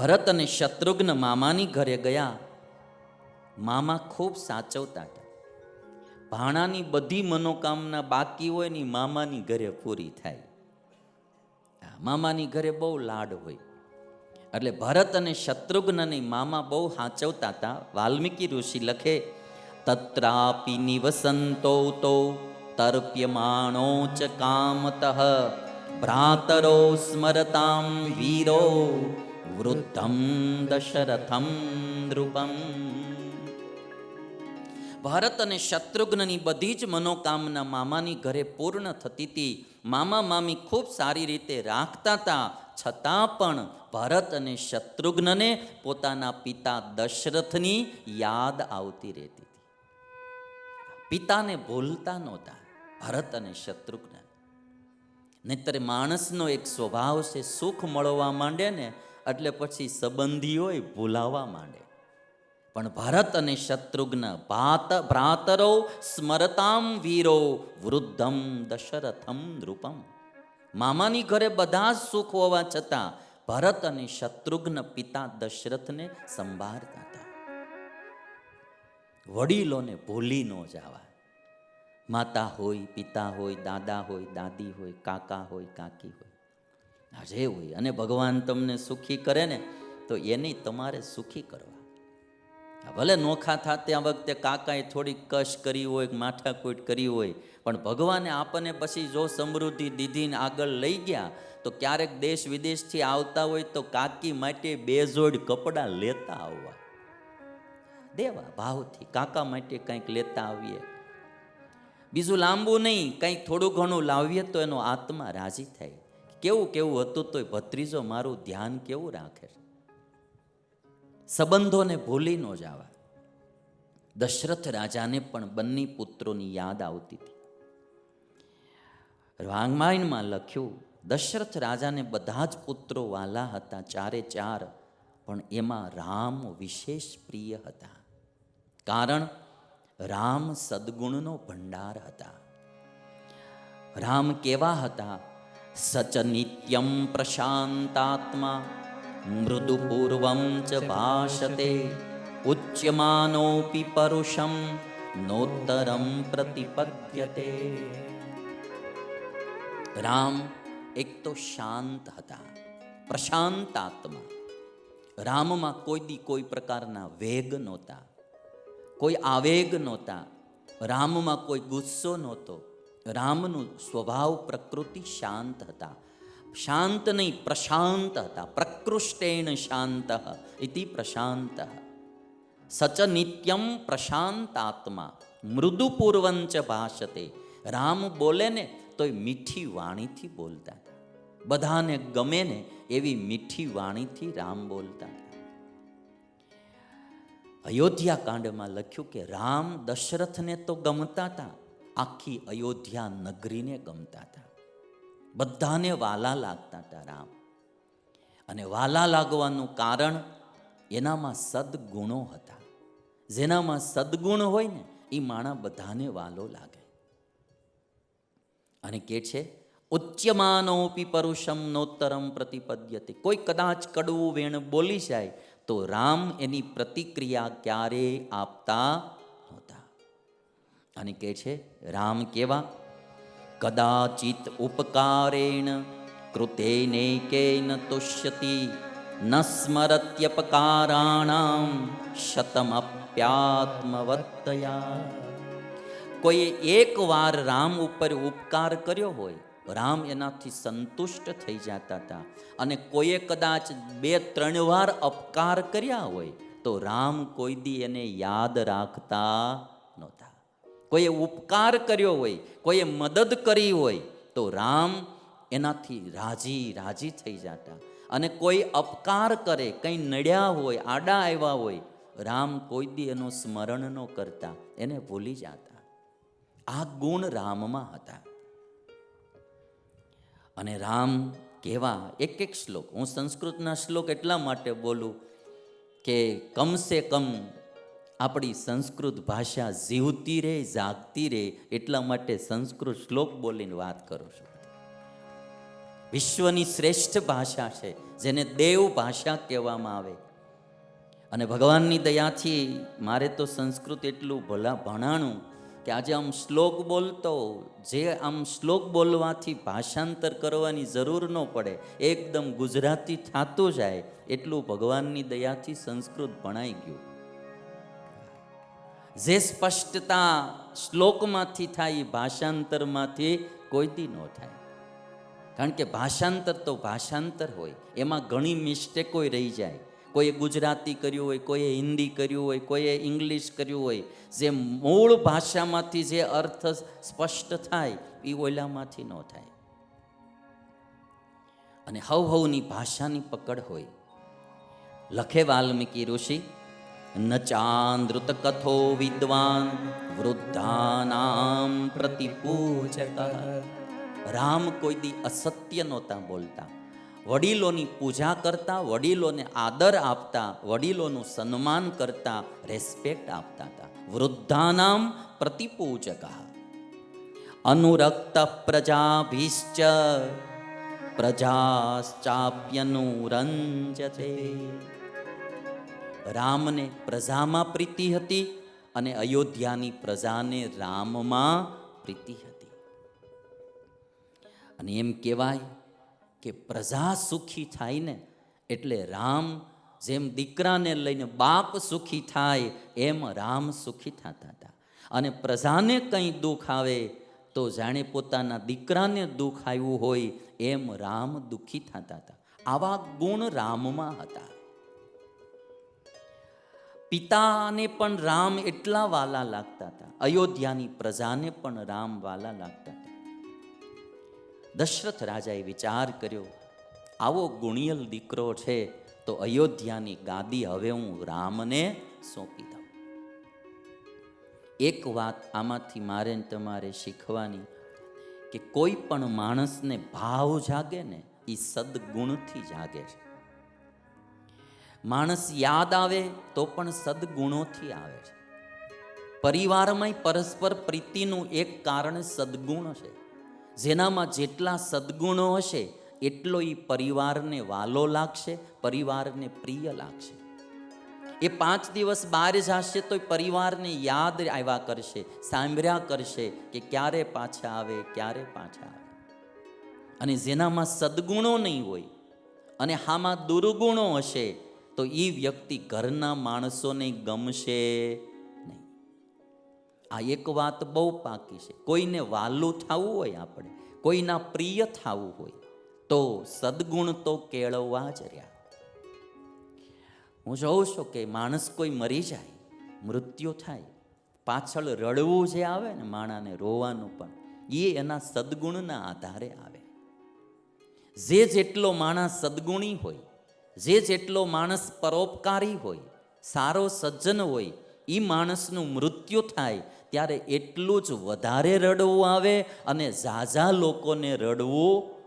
ભરત અને શત્રુઘ્ન મામાની ઘરે ગયા. મામા ખૂબ સાચવતા હતા. ભાણાની બધી મનોકામના બાકી હોય ને મામાની ઘરે પૂરી થાય. મામાની ઘરે બહુ લાડ હોય. એટલે ભરત અને શત્રુઘ્નની મામા બહુ સાચવતા હતા. વાલ્મીકી ઋષિ લખે, તત્રાપી નિવસંતો તો તર્પ્યમાણો ચ કામતઃ, ભ્રાતરો સ્મરતામ વીરો વૃદ્ધમ દશરથમ નૃપમ ભરત અને શત્રુઘ્નની બધી જ મનોકામના મામાની ઘરે પૂર્ણ થતી હતી. મામા મામી ખૂબ સારી રીતે રાખતા હતા. છતાં પણ ભરત અને શત્રુઘ્નને પોતાના પિતા દશરથની યાદ આવતી રહેતી હતી. પિતાને ભૂલતા નહોતા ભરત અને શત્રુઘ્ન. નહીતર માણસનો એક સ્વભાવ છે, સુખ મળવા માંડે ને એટલે પછી સંબંધીઓય ભૂલાવા માંડે. પણ ભરત અને શત્રુઘ્ન ભ્રાતરો સ્મરતામ વીરો વૃદ્ધમ દશરથમ નૃપમ. મામાની ઘરે બધા સુખ હોવા છતાં ભરત અને શત્રુઘ્ન પિતા દશરથને સંભાળતા હતા. વડીલોને ભૂલી ન જવા. માતા હોય, પિતા હોય, દાદા હોય, દાદી હોય, કાકા હોય, કાકી હોય. જે હોય અને ભગવાન તમને સુખી કરે ને, તો એની તમારે સુખી કરવા. ભલે નોખા થતા વખતે કાકાએ થોડીક કશ કરી હોય માથાકૂટ કરી હોય, પણ ભગવાને આપણને પછી જો સમૃદ્ધિ દીધીને આગળ લઈ ગયા, તો ક્યારેક દેશ વિદેશથી આવતા હોય તો કાકી માટે બે જોડ કપડાં લેતા આવવા. દેવા ભાવથી કાકા માટે કંઈક લેતા આવીએ. બીજું લાંબુ નહીં, કંઈક થોડું ઘણું લાવીએ તો એનો આત્મા રાજી થાય. કેવું કેવું હતું તોય ભત્રીજો મારું ધ્યાન કેવું રાખે છે? સંબંધોને ભૂલી ન જવા. દશરથ રાજાને પણ બંને પુત્રોની યાદ આવતી હતી. રામાયણમાં લખ્યું, દશરથ રાજાને બધા જ પુત્રો વાલા હતા ચારે ચાર, પણ એમાં રામ વિશેષ પ્રિય હતા. કારણ રામ સદગુણનો ભંડાર હતા. રામ કેવા હતા? સચ નિત્યં પ્રશાંતાત્મા મૃદુપૂર્વમ ચ ભાષતે ઉચ્યમાનોપી પરુષમ નોત્તરમ પ્રતિપદ્યતે રામ એક તો શાંત હતા પ્રશાંત આત્મા રામમાં કોઈ દી કોઈ પ્રકારના વેગ નહોતા કોઈ આવેગ નહોતા રામમાં કોઈ ગુસ્સો નહોતો રામનું સ્વભાવ પ્રકૃતિ શાંત હતા. શાંત નહીં, પ્રશાંત હતા. પ્રકૃષ્ટેણ શાંત ઇતિ પ્રશાંત. સચ નિત્યમ પ્રશાંત આત્મા મૃદુપૂર્વંચ ભાષતે. રામ બોલે ને તોય મીઠી વાણીથી બોલતા બધાને ગમે ને એવી મીઠી વાણીથી રામ બોલતા અયોધ્યા કાંડમાં લખ્યું કે રામ દશરથને તો ગમતા હતા. આખી અયોધ્યા નગરીને ગમતા હતા. બધાને વાલા લાગતા હતા રામ. અને વાલા લાગવાનું કારણ એનામાં સદગુણો હતા. જેનામાં સદગુણ હોય ને, એ માણા બધાને વાલો લાગે. અને કે છે, ઉચ્યમાનોપી પરુષમ નોત્તરમ પ્રતિપદ્યતે. કોઈ કદાચ કડવું વેણ બોલી જાય, તો રામ એની પ્રતિક્રિયા ક્યારેય આપતા અને કે છે, રામ કેવા? કદાચિત ઉપકારેણ કૃતેનૈકેન તુષ્યતિ ન સ્મરત્યપકારાણામ શતમપ્યાત્મવત્તયા. કોઈએ એક વાર રામ ઉપર ઉપકાર કર્યો હોય, રામ એનાથી સંતુષ્ટ થઈ જતા હતા. અને કોઈએ કદાચ બે, ત્રણ વાર અપકાર કર્યા હોય, તો રામ કોઈ દી એને યાદ રાખતા કોઈએ ઉપકાર કર્યો હોય, કોઈએ મદદ કરી હોય, તો રામ એનાથી રાજી રાજી થઈ જતા. અને કોઈ અપકાર કરે, કંઈ નડ્યા હોય, આડા આવ્યા હોય, રામ કોઈ દી એનું સ્મરણ ન કરતા, એને ભૂલી જતા. આ ગુણ રામમાં હતા. અને રામ કેવા, એક એક શ્લોક, હું સંસ્કૃતના શ્લોક એટલા માટે બોલું કે કમસે કમ આપણી સંસ્કૃત ભાષા જીવતી રહે જાગતી રહે એટલા માટે સંસ્કૃત શ્લોક બોલીને વાત કરું છું. વિશ્વની શ્રેષ્ઠ ભાષા છે, જેને દેવ ભાષા કહેવામાં આવે. અને ભગવાનની દયાથી મારે તો સંસ્કૃત એટલું ભલા ભણાણું કે આજે આમ શ્લોક બોલતો, જે આમ શ્લોક બોલવાથી ભાષાંતર કરવાની જરૂર ન પડે, એકદમ ગુજરાતી થતું જાય, એટલું ભગવાનની દયાથી સંસ્કૃત ભણાઈ ગયું. જે સ્પષ્ટતા શ્લોકમાંથી થાય એ ભાષાંતરમાંથી કોઈથી ન થાય. કારણ કે ભાષાંતર તો ભાષાંતર હોય. એમાં ઘણી મિસ્ટેકો રહી જાય. કોઈએ ગુજરાતી કર્યું હોય, કોઈએ હિન્દી કર્યું હોય, કોઈએ ઇંગ્લિશ કર્યું હોય. જે મૂળ ભાષામાંથી જે અર્થ સ્પષ્ટ થાય એ ઓલામાંથી ન થાય. અને હવ હવની ભાષાની પકડ હોય. લખે વાલ્મીકી ઋષિ ન ચાંદૃત કથો વિદ્વાન વૃદ્ધાનામ પ્રતિપૂજક રામ કોઈ દી અસત્ય નહોતા બોલતા વડીલોની પૂજા કરતા વડીલોને આદર આપતા વડીલોનું સન્માન કરતા રેસ્પેક્ટ આપતા હતા વૃદ્ધાનામ પ્રતિપૂજક અનુરક્ત પ્રજાભીશ્ચ પ્રજાશ્ચાપ્યનુરંજતે રામને પ્રજામાં પ્રીતિ હતી અને અયોધ્યાની પ્રજાને રામમાં પ્રીતિ હતી. અને એમ કહેવાય કે પ્રજા સુખી થાય ને એટલે રામ જેમ દીકરાને લઈને બાપ સુખી થાય એમ રામ સુખી થતા હતા. અને પ્રજાને કંઈ દુઃખ આવે તો જાણે પોતાના દીકરાને દુઃખ આવ્યું હોય એમ રામ દુઃખી થતા હતા. આવા ગુણ રામમાં હતા. પિતાને પણ રામ એટલા વાલા લાગતા હતા. અયોધ્યાની પ્રજાને પણ રામ વાલા લાગતા હતા. દશરથ રાજાએ વિચાર કર્યો, આવો ગુણિયલ દીકરો છે, તો અયોધ્યાની ગાદી હવે હું રામને સોંપી દઉં. એક વાત આમાંથી મારે તમારે શીખવાની કે કોઈ પણ માણસને ભાવ જાગે ને એ સદગુણથી જાગે છે. માણસ યાદ આવે તો પણ સદગુણોથી આવે છે. પરિવારમાં પરસ્પર પ્રીતિનું એક કારણ સદગુણ છે જેનામાં જેટલા સદગુણો હશે, એટલો એ પરિવારને વાલો લાગશે, પરિવારને પ્રિય લાગશે. એ પાંચ દિવસ બહાર જશે તો પરિવારને યાદ આવ્યા કરશે, સાંભળ્યા કરશે કે ક્યારે પાછા આવે, ક્યારે પાછા આવે. અને જેનામાં સદગુણો નહીં હોય, અને હામાં દુર્ગુણો હશે તો એ વ્યક્તિ ઘરના માણસોને ગમશે નહીં. આ એક વાત બહુ પાકી છે. કોઈને વાલું થવું હોય આપણે, કોઈના પ્રિય થવું હોય, તો સદગુણ તો કેળવવા જ રહ્યા. હું જોઉં છું કે માણસ કોઈ મરી જાય, મૃત્યુ થાય, પાછળ રડવું જે આવે ને માણાને રોવાનું પણ એ એના સદગુણના આધારે આવે. જે જેટલો માણસ સદગુણી હોય જે જેટલો માણસ પરોપકારી હોય, સારો સજ્જન હોય એ માણસનું મૃત્યુ થાય, ત્યારે એટલું જ વધારે રડવું આવે અને ઝાઝા લોકોને રડવું